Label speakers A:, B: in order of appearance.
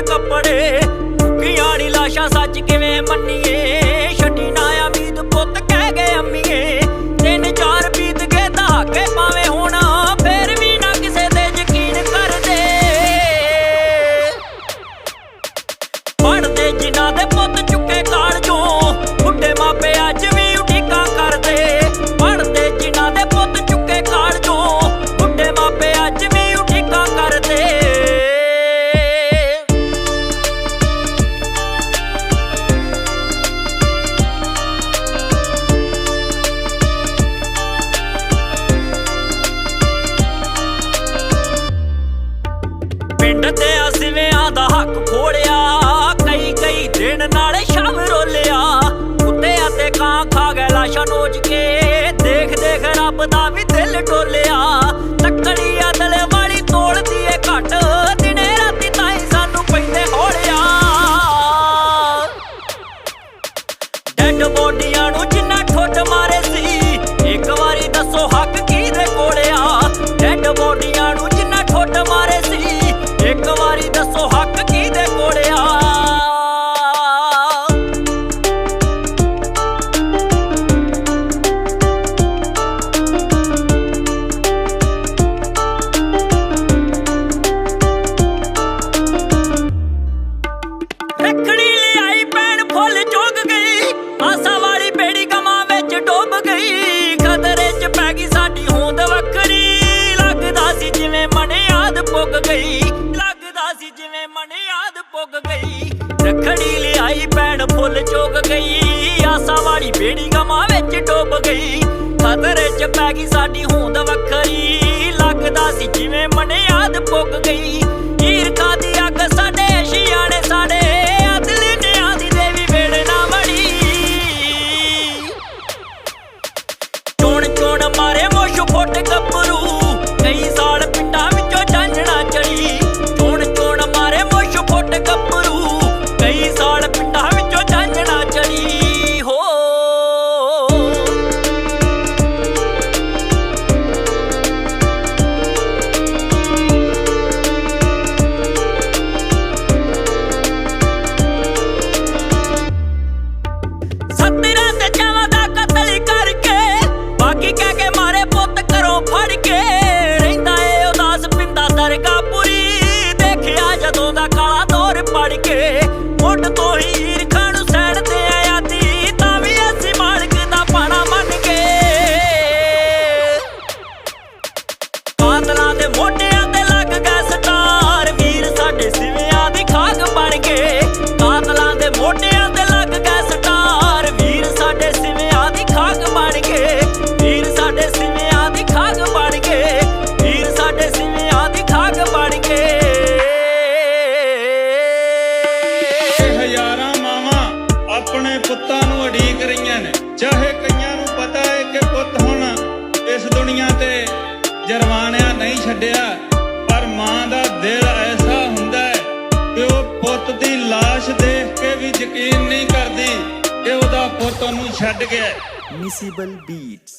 A: ਕੱਪੜੇ। ਕਿਆੜੀ ਲਾਸ਼ਾ ਸੱਚ ਕਿਵੇਂ ਮੰਨੀਏ? ਛੱਡੀ ਨਾ ਆ ਵੀਦ ਪੁੱਤ ਕਹਿ ਗਏ ਅੰਮੀਏ। ਤਿੰਨ ਚਾਰ ਬੀਤ ਗਏ ਧਾਕੇ ਪਾਵੇਂ ਹੋਣਾ, ਫੇਰ ਵੀ ਨਾ ਕਿਸੇ ਦੇ ਯਕੀਨ ਕਰਦੇ। ਪੜਦੇ ਜਿਨ੍ਹਾਂ ਦੇ ਪੁੱਤ ਖੋੜਿਆ ਕਈ ਕਈ ਦਿਨ ਨਾਲੇ ਸ਼ਾਮ ਸੀ ਜਿਵੇਂ ਮਣਿਆਦ ਪੁੱਗ ਗਈ। ਰਖੜੀ ਲਿਆਈ ਪੈਣ ਫੁੱਲ ਚੋਗ ਗਈ। ਆਸਾ ਵਾਲੀ ਬੇੜੀ ਗਮਾ ਵਿੱਚ ਡੋਬ ਗਈ। ਖਤਰੇ 'ਚ ਪੈ ਗਈ ਸਾਡੀ ਹੋਂਦ ਵੱਖਰੀ। ਲੱਗਦਾ ਸੀ ਜਿਵੇਂ ਮਣਿਆਦ ਪੁੱਗ ਗਈ। ਈਰਖਾ ਦੀ ਪੁੱਤਾਂ ਨੂੰ
B: ਅਡੀਕ ਰਹੀਆਂ ਨੇ। ਚਾਹੇ ਕਈਆਂ ਨੂੰ ਪਤਾ ਹੈ ਕਿ ਪੁੱਤ ਹੁਣ ਇਸ ਦੁਨੀਆ ਤੇ ਜਰਮਾਨਿਆ ਨਹੀਂ ਛੱਡਿਆ, ਪਰ ਮਾਂ ਦਾ ਦਿਲ ਐਸਾ ਹੁੰਦਾ ਹੈ ਕਿ ਉਹ ਪੁੱਤ ਦੀ লাশ ਦੇਖ ਕੇ ਵੀ ਯਕੀਨ ਨਹੀਂ ਕਰਦੀ ਕਿ ਉਹਦਾ ਪੁੱਤ ਉਹਨੂੰ ਛੱਡ ਗਿਆ
C: ਮਿਸੀਬਲ ਬੀਟਸ